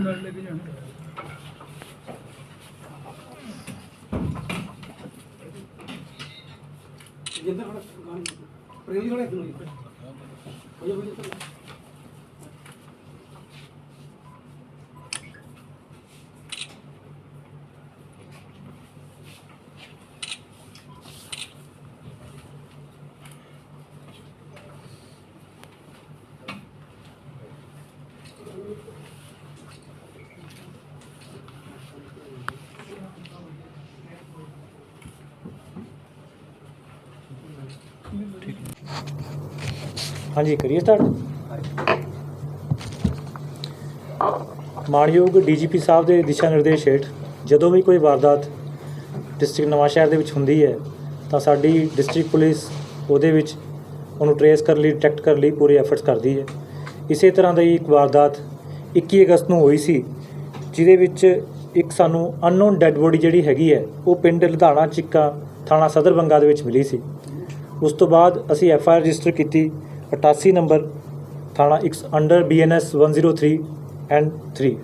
ਨਾਲ ਲੈ ਕੇ ਜਾਣਾ। ਜਿੰਦਾ ਖੜਾ ਗਾਣ ਪ੍ਰੇਮ ਖੜਾ ਇੱਕ ਮਿੰਟ ਹੋ ਜਾ ਹਾਂਜੀ, ਕਰੀਏ ਸਟਾਰਟ ਮਾਣਯੋਗ ਡੀਜੀਪੀ ਸਾਹਿਬ ਦੇ ਦਿਸ਼ਾ ਨਿਰਦੇਸ਼ ਹੇਠ, ਜਦੋਂ ਵੀ ਕੋਈ ਵਾਰਦਾਤ ਡਿਸਟ੍ਰਿਕਟ ਨਵਾਂਸ਼ਹਿਰ ਦੇ ਵਿੱਚ ਹੁੰਦੀ ਹੈ, ਤਾਂ ਸਾਡੀ ਡਿਸਟ੍ਰਿਕਟ ਪੁਲਿਸ ਉਹਦੇ ਵਿੱਚ ਉਹਨੂੰ ਟਰੇਸ ਕਰਨ ਲਈ ਡਿਟੈਕਟ ਕਰਨ ਲਈ ਪੂਰੇ ਐਫਰਟਸ ਕਰਦੀ ਹੈ। ਇਸੇ ਤਰ੍ਹਾਂ ਦਾ ਹੀ ਇੱਕ ਵਾਰਦਾਤ 21 ਅਗਸਤ ਨੂੰ ਹੋਈ ਸੀ, ਜਿਹਦੇ ਵਿੱਚ ਇੱਕ ਸਾਨੂੰ ਅਨਨੋਨ ਡੈੱਡ ਬੋਡੀ ਜਿਹੜੀ ਹੈਗੀ ਹੈ, ਉਹ ਪਿੰਡ ਲੁਧਾਣਾ ਚਿੱਕਾ ਥਾਣਾ ਸਦਰ ਬੰਗਾ ਦੇ ਵਿੱਚ ਮਿਲੀ ਸੀ। ਉਸ ਤੋਂ ਬਾਅਦ ਅਸੀਂ ਐਫ ਆਈ ਆਰ ਰਜਿਸਟਰ ਕੀਤੀ 88 ਨੰਬਰ, ਥਾਣਾ ਇੱਕ ਅੰਡਰ ਬੀਐਨਐਸ 103 ਐਂਡ 3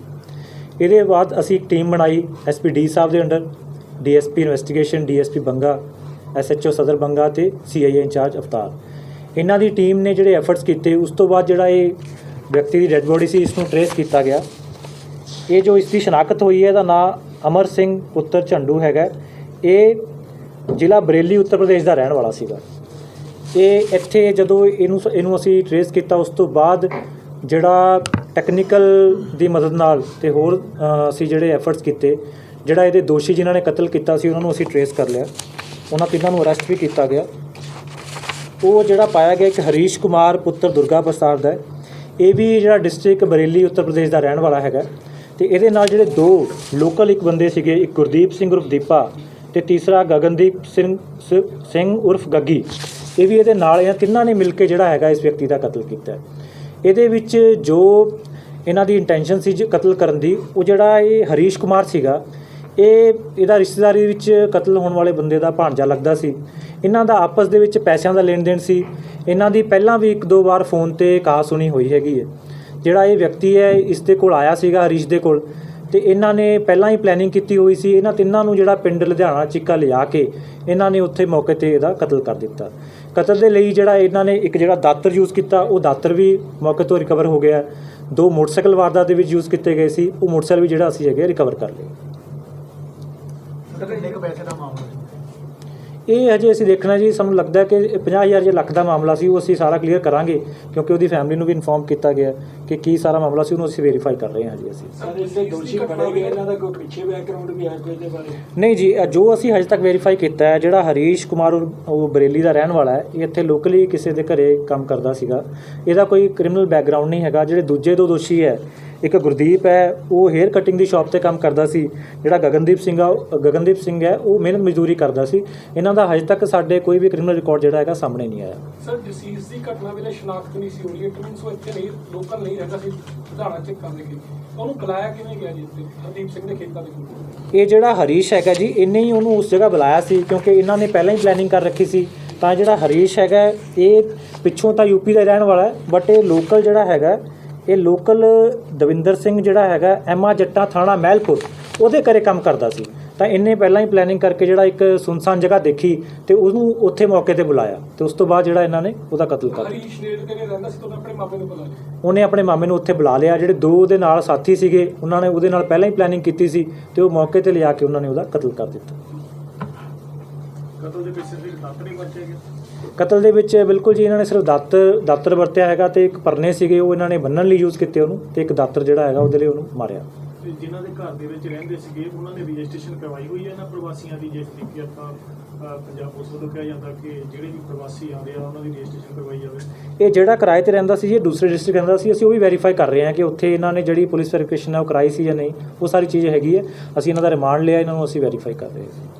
ਇਹਦੇ ਬਾਅਦ ਅਸੀਂ ਇੱਕ ਟੀਮ ਬਣਾਈ ਐਸਪੀ ਡੀ ਸਾਹਿਬ ਦੇ under DSP investigation DSP Banga SHO Sadar Banga ਤੇ ਸੀਆਈਏ ਇੰਚਾਰਜ ਅਵਤਾਰ। ਇਹਨਾਂ ਦੀ ਟੀਮ ਨੇ ਜਿਹੜੇ ਐਫਰਟਸ ਕੀਤੇ, ਉਸ ਤੋਂ ਬਾਅਦ ਜਿਹੜਾ ਇਹ ਵਿਅਕਤੀ ਦੀ ਡੈੱਡ ਬੋਡੀ ਸੀ ਇਸ ਨੂੰ ਟਰੇਸ ਕੀਤਾ ਗਿਆ। ਇਹ ਜੋ ਇਸ ਦੀ ਸ਼ਨਾਖਤ ਹੋਈ ਹੈ, ਇਹਦਾ ਨਾਮ ਅਮਰ ਸਿੰਘ ਪੁੱਤਰ ਝੰਡੂ ਹੈਗਾ। ਇਹ ਜ਼ਿਲ੍ਹਾ ਬਰੇਲੀ, ਉੱਤਰ ਪ੍ਰਦੇਸ਼ ਦਾ ਰਹਿਣ ਵਾਲਾ ਸੀਗਾ। ਇਹ ਇੱਥੇ ਜਦੋਂ ਇਹਨੂੰ ਇਹਨੂੰ ਅਸੀਂ ਟਰੇਸ ਕੀਤਾ, ਉਸ ਤੋਂ ਬਾਅਦ ਜਿਹੜਾ ਟੈਕਨੀਕਲ ਦੀ ਮਦਦ ਨਾਲ ਤੇ ਹੋਰ ਅਸੀਂ ਜਿਹੜੇ ਐਫਰਟਸ ਕੀਤੇ, ਜਿਹੜਾ ਇਹਦੇ ਦੋਸ਼ੀ ਜਿਨ੍ਹਾਂ ਨੇ ਕਤਲ ਕੀਤਾ ਸੀ, ਉਹਨਾਂ ਨੂੰ ਅਸੀਂ ਟਰੇਸ ਕਰ ਲਿਆ। ਉਹਨਾਂ ਤਿੰਨਾਂ ਨੂੰ ਅਰੈਸਟ ਵੀ ਕੀਤਾ ਗਿਆ। ਉਹ ਜਿਹੜਾ ਪਾਇਆ ਗਿਆ ਇੱਕ ਹਰੀਸ਼ ਕੁਮਾਰ ਪੁੱਤਰ ਦੁਰਗਾ ਪ੍ਰਸਾਦ ਦਾ ਇਹ ਵੀ ਜਿਹੜਾ ਡਿਸਟ੍ਰਿਕਟ ਬਰੇਲੀ, ਉੱਤਰ ਪ੍ਰਦੇਸ਼ ਦਾ ਰਹਿਣ ਵਾਲਾ ਹੈਗਾ। ਤੇ ਇਹਦੇ ਨਾਲ ਜਿਹੜੇ ਦੋ ਲੋਕਲ ਇੱਕ ਬੰਦੇ ਸੀਗੇ, ਇੱਕ ਗੁਰਦੀਪ ਸਿੰਘ ਉਰਫ ਦੀਪਾ ਤੇ ਤੀਸਰਾ ਗਗਨਦੀਪ ਸਿੰਘ, ਸ- ਸਿੰਘ ਉਰਫ ਗੱਗੀ। ਇਹ ਵੀ ਇਹਦੇ ਨਾਲ ਇਹਨਾਂ ਤਿੰਨਾਂ ਨੇ ਮਿਲ ਕੇ ਜਿਹੜਾ ਹੈਗਾ ਇਸ ਵਿਅਕਤੀ ਦਾ ਕਤਲ ਕੀਤਾ ਹੈ। ਇਹਦੇ ਵਿੱਚ ਜੋ ਇਹਨਾਂ ਦੀ ਇੰਟੈਂਸ਼ਨ ਸੀ ਜੋ, ਕਤਲ ਕਰਨ ਦੀ, ਉਹ ਜਿਹੜਾ ਇਹ ਹਰੀਸ਼ ਕੁਮਾਰ ਸੀਗਾ, ਇਹ, ਇਹਦਾ ਰਿਸ਼ਤੇਦਾਰੀ ਵਿੱਚ ਕਤਲ ਹੋਣ ਵਾਲੇ ਬੰਦੇ ਦਾ ਭਾਂਜਾ ਲੱਗਦਾ ਸੀ। ਇਹਨਾਂ ਦਾ ਆਪਸ ਦੇ ਵਿੱਚ ਪੈਸਿਆਂ ਦਾ ਲੈਣ ਦੇਣ ਸੀ। ਇਹਨਾਂ ਦੀ ਪਹਿਲਾਂ ਵੀ ਇੱਕ ਦੋ ਵਾਰ ਫੋਨ ਤੇ ਕਹਾ ਸੁਣੀ ਹੋਈ ਹੈਗੀ ਹੈ। ਜਿਹੜਾ ਇਹ ਵਿਅਕਤੀ ਹੈ, ਇਸ ਦੇ ਕੋਲ ਆਇਆ ਸੀਗਾ ਹਰੀਸ਼ ਦੇ ਕੋਲ। ਤੇ ਇਹਨਾਂ ਨੇ ਪਹਿਲਾਂ ਹੀ ਪਲੈਨਿੰਗ ਕੀਤੀ ਹੋਈ ਸੀ। ਇਹਨਾਂ ਤਿੰਨਾਂ ਨੂੰ ਜਿਹੜਾ ਪਿੰਡ ਲੁਧਿਆਣਾ ਚਿੱਕਾ ਲਿਆ ਕੇ ਇਹਨਾਂ ਨੇ ਉੱਥੇ ਮੌਕੇ ਤੇ ਇਹਦਾ ਕਤਲ ਕਰ ਦਿੱਤਾ। ਕਤਲ ਦੇ ਲਈ ਜਿਹੜਾ ਇਹਨਾਂ ਨੇ ਇੱਕ ਜਿਹੜਾ ਦਾਤਰ ਯੂਜ਼ ਕੀਤਾ, ਉਹ ਦਾਤਰ ਵੀ ਮੌਕੇ ਤੋਂ ਰਿਕਵਰ ਹੋ ਗਿਆ। ਦੋ ਮੋਟਰਸਾਈਕਲ ਵਾਰਦਾਤ ਦੇ ਵਿੱਚ ਯੂਜ਼ ਕੀਤੇ ਗਏ ਸੀ। ਉਹ ਮੋਟਰਸਾਈਕਲ ਵੀ ਜਿਹੜਾ ਅਸੀਂ ਹੈਗੇ ਰਿਕਵਰ ਕਰ ਲਏ। ਕਿੰਨੇ ਕੁ ਪੈਸੇ ਦਾ ਮਾਮਲਾ ਇਹ ਹਜੇ ਅਸੀਂ ਦੇਖਣਾ ਜੀ ਸਾਨੂੰ ਲੱਗਦਾ ਕਿ 50000 ਜੇ ਲੱਖ ਦਾ ਮਾਮਲਾ ਸੀ ਉਹ ਅਸੀਂ ਸਾਰਾ ਕਲੀਅਰ ਕਰਾਂਗੇ ਕਿਉਂਕਿ ਉਹਦੀ ਫੈਮਿਲੀ ਨੂੰ ਵੀ ਇਨਫੋਰਮ ਕੀਤਾ ਗਿਆ ਕਿ ਕੀ ਸਾਰਾ ਮਾਮਲਾ ਸੀ ਉਹਨੂੰ ਅਸੀਂ ਵੈਰੀਫਾਈ ਕਰ ਰਹੇ ਹਾਂ ਜੀ ਅਸੀਂ। ਸਰ ਇਸੇ ਦੋਸ਼ੀ ਫੜੇ ਗਏ ਇਹਨਾਂ ਦਾ ਕੋਈ ਪਿੱਛੇ ਬੈਕਗ੍ਰਾਉਂਡ ਵੀ ਹੈ ਕੋਈ ਦੇ ਬਾਰੇ? ਨਹੀਂ ਜੀ ਜੋ ਅਸੀਂ ਹਜੇ ਤੱਕ ਵੈਰੀਫਾਈ ਕੀਤਾ ਹੈ ਜਿਹੜਾ ਹਰੀਸ਼ ਕੁਮਾਰ ਉਹ- ਉਹ ਬਰੇਲੀ ਦਾ ਰਹਿਣ ਵਾਲਾ ਹੈ ਇਹ ਇੱਥੇ ਲੋਕਲੀ ਕਿਸੇ ਦੇ ਘਰੇ ਕੰਮ ਕਰਦਾ ਸੀਗਾ। ਇਹਦਾ ਕੋਈ ਕ੍ਰਿਮੀਨਲ ਬੈਕਗ੍ਰਾਉਂਡ ਨਹੀਂ ਹੈਗਾ ਜਿਹੜੇ ਦੂਜੇ ਦੋ ਦੋਸ਼ੀ ਹੈ ਇੱਕ ਗੁਰਦੀਪ ਹੈ ਉਹ ਹੇਅਰ ਕਟਿੰਗ ਦੀ ਸ਼ਾਪ ਤੇ ਕੰਮ ਕਰਦਾ ਸੀ। ਜਿਹੜਾ ਗਗਨਦੀਪ ਸਿੰਘ ਆ ਗਗਨਦੀਪ ਸਿੰਘ ਹੈ ਉਹ ਮਿਹਨਤ ਮਜ਼ਦੂਰੀ ਕਰਦਾ ਸੀ। ਇਹਨਾਂ ਦਾ ਹਜੇ ਤੱਕ ਸਾਡੇ ਕੋਈ ਵੀ ਕ੍ਰਿਮੀਨਲ ਰਿਕਾਰਡ ਜਿਹੜਾ ਹੈਗਾ ਸਾਹਮਣੇ ਨਹੀਂ ਆਇਆ। ਸਰ ਡਿਸੀਜ਼ ਦੀ ਘਟਨਾ ਵੇਲੇ ਸ਼ਨਾਖਤ ਨਹੀਂ ਸੀ ਹੋਈ ਇਟ ਮੀਨਸ ਉਹ ਇੱਥੇ ਨਹੀਂ ਲੋਕਲ ਨਹੀਂ ਰਹਿੰਦਾ ਸੀ ਸੁਧਾਰਾ ਚੈੱਕ ਕਰਨ ਲਈ ਉਹਨੂੰ ਬੁਲਾਇਆ ਕਿਵੇਂ ਗਿਆ ਜੀ ਇੱਥੇ? ਹਰਦੀਪ ਸਿੰਘ ਦੇ ਖੇਤਾਂ ਦੇ ਕੋਲ। ਇਹ ਜਿਹੜਾ ਹਰੀਸ਼ ਹੈਗਾ ਜੀ ਇਹਨੇ ਹੀ ਉਹਨੂੰ ਉਸ ਜਗ੍ਹਾ ਬੁਲਾਇਆ ਸੀ ਕਿਉਂਕਿ ਇਹਨਾਂ ਨੇ ਪਹਿਲਾਂ ਹੀ ਪਲੈਨਿੰਗ ਕਰ ਰੱਖੀ ਸੀ। ਤਾਂ ਜਿਹੜਾ ਹਰੀਸ਼ ਹੈਗਾ ਇਹ ਪਿੱਛੋਂ ਤਾਂ ਯੂਪੀ ਦਾ ਰਹਿਣ ਵਾਲਾ ਹੈ ਬਟ ਇਹ ਲੋਕਲ ਜਿਹੜਾ ਹੈਗਾ ਇਹ ਲੋਕਲ ਦਵਿੰਦਰ ਸਿੰਘ ਜਿਹੜਾ ਹੈਗਾ ਐਮਾ ਜੱਟਾ ਥਾਣਾ ਮਹਿਲਪੁਰ ਉਹਦੇ ਘਰੇ ਕੰਮ ਕਰਦਾ ਸੀ। ਤਾਂ ਇਹਨੇ ਪਹਿਲਾਂ ਹੀ ਪਲੈਨਿੰਗ ਕਰਕੇ ਜਿਹੜਾ ਇੱਕ ਸੁਨਸਾਨ ਜਗ੍ਹਾ ਦੇਖੀ ਤੇ ਉਹਨੂੰ ਉੱਥੇ ਮੌਕੇ ਤੇ ਬੁਲਾਇਆ। ਤੇ ਉਸ ਤੋਂ ਬਾਅਦ ਜਿਹੜਾ ਇਹਨਾਂ ਨੇ ਉਹਦਾ ਕਤਲ ਕਰ ਦਿੱਤਾ। ਉਹਨੇ ਆਪਣੇ ਮਾਮੇ ਨੂੰ ਉੱਥੇ ਬੁਲਾ ਲਿਆ। ਜਿਹੜੇ ਦੋ ਉਹਦੇ ਨਾਲ ਸਾਥੀ ਸੀਗੇ ਉਹਨਾਂ ਨੇ ਉਹਦੇ ਨਾਲ ਪਹਿਲਾਂ ਹੀ ਪਲੈਨਿੰਗ ਕੀਤੀ ਸੀ ਤੇ ਉਹ ਮੌਕੇ ਤੇ ਲਿਆ ਕੇ ਉਹਨਾਂ ਨੇ ਉਹਦਾ ਕਤਲ ਕਰ ਦਿੱਤਾ। ਕਤਲ ਦੇ ਪਿੱਛੇ ਦਾਤਰੀ ਬਚੇ ਗਏ ਕਤਲ ਦੇ ਵਿੱਚ ਬਿਲਕੁਲ ਜੀ ਇਹਨਾਂ ਨੇ ਸਿਰਫ ਦਾਤਰ ਦਾਤਰ ਵਰਤਿਆ ਹੈਗਾ ਤੇ ਇੱਕ ਪਰਨੇ ਸੀਗੇ ਉਹ ਇਹਨਾਂ ਨੇ ਬੰਨਣ ਲਈ ਯੂਜ਼ ਕੀਤੇ ਉਹਨੂੰ ਤੇ ਇੱਕ ਦਾਤਰ ਜਿਹੜਾ ਹੈਗਾ ਉਹਦੇ ਲਈ ਉਹਨੂੰ ਮਾਰਿਆ। ਜਿਨ੍ਹਾਂ ਦੇ ਘਰ ਦੇ ਵਿੱਚ ਰਹਿੰਦੇ ਸੀਗੇ ਉਹਨਾਂ ਨੇ ਰਜਿਸਟ੍ਰੇਸ਼ਨ ਕਰਵਾਈ ਹੋਈ ਹੈ ਇਹਨਾਂ ਪ੍ਰਵਾਸੀਆਂ ਦੀ ਜਿਸ ਤਰੀਕੇ ਆਪਾਂ ਅਹ, ਪੰਜਾਬ ਪੁਲਿਸ ਵੱਲੋਂ ਕਿਹਾ ਜਾਂਦਾ ਕਿ ਜਿਹੜੇ ਵੀ ਪ੍ਰਵਾਸੀ ਆਉਂਦੇ ਆ ਉਹਨਾਂ ਦੀ ਰਜਿਸਟ੍ਰੇਸ਼ਨ ਕਰਵਾਈ ਜਾਵੇ। ਇਹ ਜਿਹੜਾ ਕਿਰਾਏ ਤੇ ਰਹਿੰਦਾ ਸੀ ਇਹ ਦੂਸਰੇ ਡਿਸਟ੍ਰਿਕਟ ਰਹਿੰਦਾ ਸੀ ਅਸੀਂ ਉਹ ਵੀ ਵੈਰੀਫਾਈ ਕਰ ਰਹੇ ਹਾਂ ਕਿ ਉੱਥੇ ਇਹਨਾਂ ਨੇ ਜਿਹੜੀ ਪੁਲਿਸ ਵੈਰੀਫਿਕੇਸ਼ਨ ਹੈ ਉਹ ਕਰਾਈ ਸੀ ਜਾਂ ਨਹੀਂ ਉਹ ਸਾਰੀ ਚੀਜ਼ ਹੈਗੀ ਹੈ। ਅਸੀਂ ਇਹਨਾਂ ਦਾ ਰਿਮਾਂਡ ਲਿਆ ਇਹਨਾਂ ਨੂੰ ਅਸੀਂ ਵੈਰੀਫਾਈ ਕਰ ਰਹੇ ਹਾਂ।